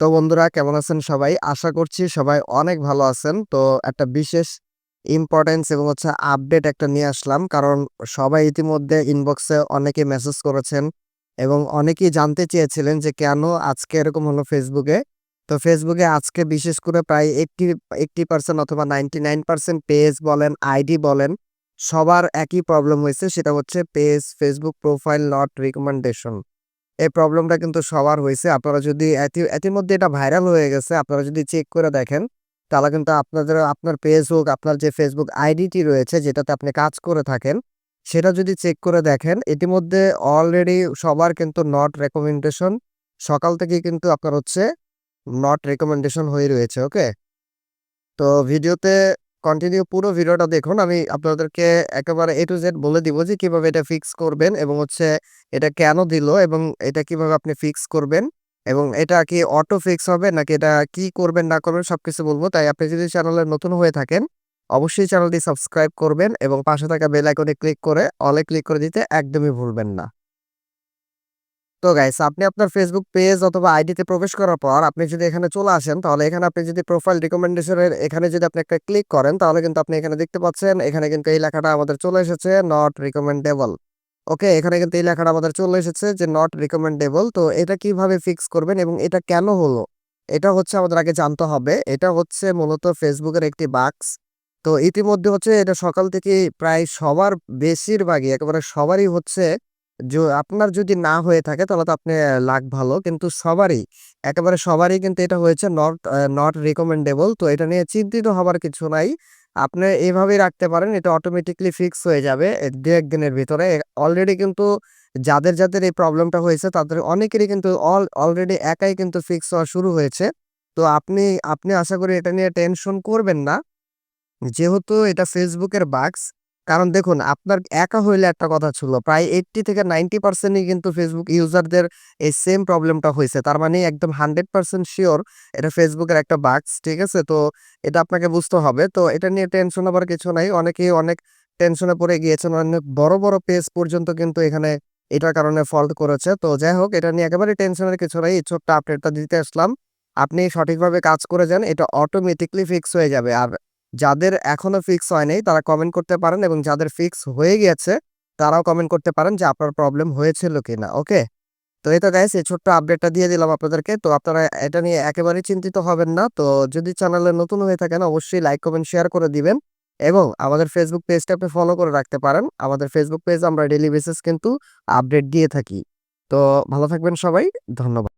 তো বন্ধুরা কেমন আছেন সবাই? আশা করছি সবাই অনেক ভালো আছেন। তো একটা বিশেষ ইম্পর্টেন্স এবং হচ্ছে আপডেট একটা নিয়ে আসলাম। কারণ সবাই ইতিমধ্যে ইনবক্সে অনেকে মেসেজ করেছেন এবং অনেকেই জানতে চেয়েছিলেন যে কেন আজকে এরকম হলো ফেসবুকে। তো ফেসবুকে আজকে বিশেষ করে প্রায় 80 80% অথবা 99% পেজ বলেন, আইডি বলেন, সবার একই প্রবলেম হয়েছে সেটা হচ্ছে page, Facebook profile not recommendation. এই প্রবলেমটা কিন্তু সবার হয়েছে আপনারা যদি ইতিমধ্যে এটা ভাইরাল হয়ে গেছে। আপনারা যদি চেক করে দেখেন, তাহলে কিন্তু আপনাদের আপনার পেজ হোক, আপনার যে ফেসবুক আইডিটি রয়েছে যেটাতে আপনি কাজ করে থাকেন, সেটা যদি চেক করে দেখেন, ইতিমধ্যে অলরেডি সবার কিন্তু নট রেকমেন্ডেশন সকাল থেকে কিন্তু আপনার হচ্ছে নট রেকমেন্ডেশন হয়ে রয়েছে, ওকে? তো ভিডিওতে কন্টিনিউ পুরো ভিডিওটা দেখুন। আমি আপনাদেরকে একেবারে এ টু জেড বলে দিব যে কীভাবে এটা ফিক্স করবেন এবং হচ্ছে এটা কেন দিল এবং এটা কীভাবে আপনি ফিক্স করবেন এবং এটা কি অটো ফিক্স হবে নাকি এটা কি করবেন না করবেন সবকিছু বলব তাই আপনি যদি চ্যানেলে নতুন হয়ে থাকেন, অবশ্যই চ্যানেলটি সাবস্ক্রাইব করবেন এবং পাশে থাকা বেল আইকনে ক্লিক করে অলে ক্লিক করে দিতে একদমই ভুলবেন না। তো গাইস আপনি আপনার ফেসবুক পেজ অথবা আইডিতে প্রবেশ করার পর আপনি যদি এখানে চলে আসেন, তাহলে এখানে আপনি যদি প্রোফাইল রিকমেন্ডেশন এর এখানে যদি আপনি একটা ক্লিক করেন, তাহলে কিন্তু আপনি এখানে দেখতে পাচ্ছেন, এখানে কিন্তু এই লেখাটা আমাদের চলে এসেছে নট রিকমেন্ডেবল। ওকে? এখানে কিন্তু এই লেখাটা আমাদের চলে এসেছে যে নট রিকমেন্ডেবল। তো এটা কীভাবে ফিক্স করবেন এবং এটা কেন হলো? এটা হচ্ছে আমাদের আগে জানতে হবে। এটা হচ্ছে মূলত ফেসবুকের একটি বাক্স তো ইতিমধ্যে হচ্ছে এটা সকাল থেকে প্রায় সবার বেশিরভাগই একেবারে সবারই হচ্ছে আপনার যদি না হয়ে থাকে তাহলে তো আপনি লাক ভালো। কিন্তু সবারই, একেবারে সবারই কিন্তু এটা হয়েছে নট নট রিকমেন্ডেবল। তো এটা নিয়ে চিন্তিত হবার কিছু নাই। আপনি এভাবেই রাখতে পারেন। এটা অটোমেটিক্যালি ফিক্স হয়ে যাবে এ ২-১ দিনের ভিতরে। অলরেডি কিন্তু যাদের, যাদের এই প্রবলেমটা হয়েছে তাদের অনেকেরই কিন্তু অল অলরেডি একাই কিন্তু ফিক্স হওয়া শুরু হয়েছে। তো আপনি আপনি আশা করি এটা নিয়ে টেনশন করবেন না। যেহেতু এটা ফেসবুকের বাগস। কারণ দেখুন আপনার একা হইলে একটা কথা ছিল। প্রায় 80 থেকে 90% কিন্তু ফেসবুক ইউজারদের এই সেম প্রবলেমটা হয়েছে তার মানে একদম হান্ড্রেড পার্সেন্ট শিওর এটা ফেসবুকের একটা বাক্স ঠিক আছে? তো এটা আপনাকে বুঝতে হবে। তো এটা নিয়ে টেনশন আবার কিছু নাই। অনেকেই অনেক টেনশনে পড়ে গিয়েছেন। অনেক বড়, বড় পেজ পর্যন্ত কিন্তু এখানে এটার কারণে ফল্ট করেছে। তো যাই হোক এটা নিয়ে একেবারে টেনশনের কিছু নাই। এই ছোট্ট আপডেটটা দিতে আসলাম। আপনি সঠিকভাবে কাজ করে যান। এটা অটোমেটিক্যালি ফিক্স হয়ে যাবে। আর যাদের এখনও ফিক্স হয় নাই তারা কমেন্ট করতে পারেন এবং যাদের ফিক্স হয়ে গেছে তারাও কমেন্ট করতে পারেন যে আপনার প্রবলেম হয়েছিল কি না ওকে? তো এটা গাইস এই ছোট্ট আপডেটটা দিয়ে দিলাম আপনাদেরকে। তো আপনারা এটা নিয়ে একেবারেই চিন্তিত হবেন না। তো যদি চ্যানেলে নতুন হয়ে থাকেন অবশ্যই লাইক, কমেন্ট, শেয়ার করে দিবেন এবং আমাদের ফেসবুক পেজটা আপনি ফলো করে রাখতে পারেন। আমাদের ফেসবুক পেজ আমরা ডেইলি বেসিস কিন্তু আপডেট দিয়ে থাকি। তো ভালো থাকবেন সবাই। ধন্যবাদ।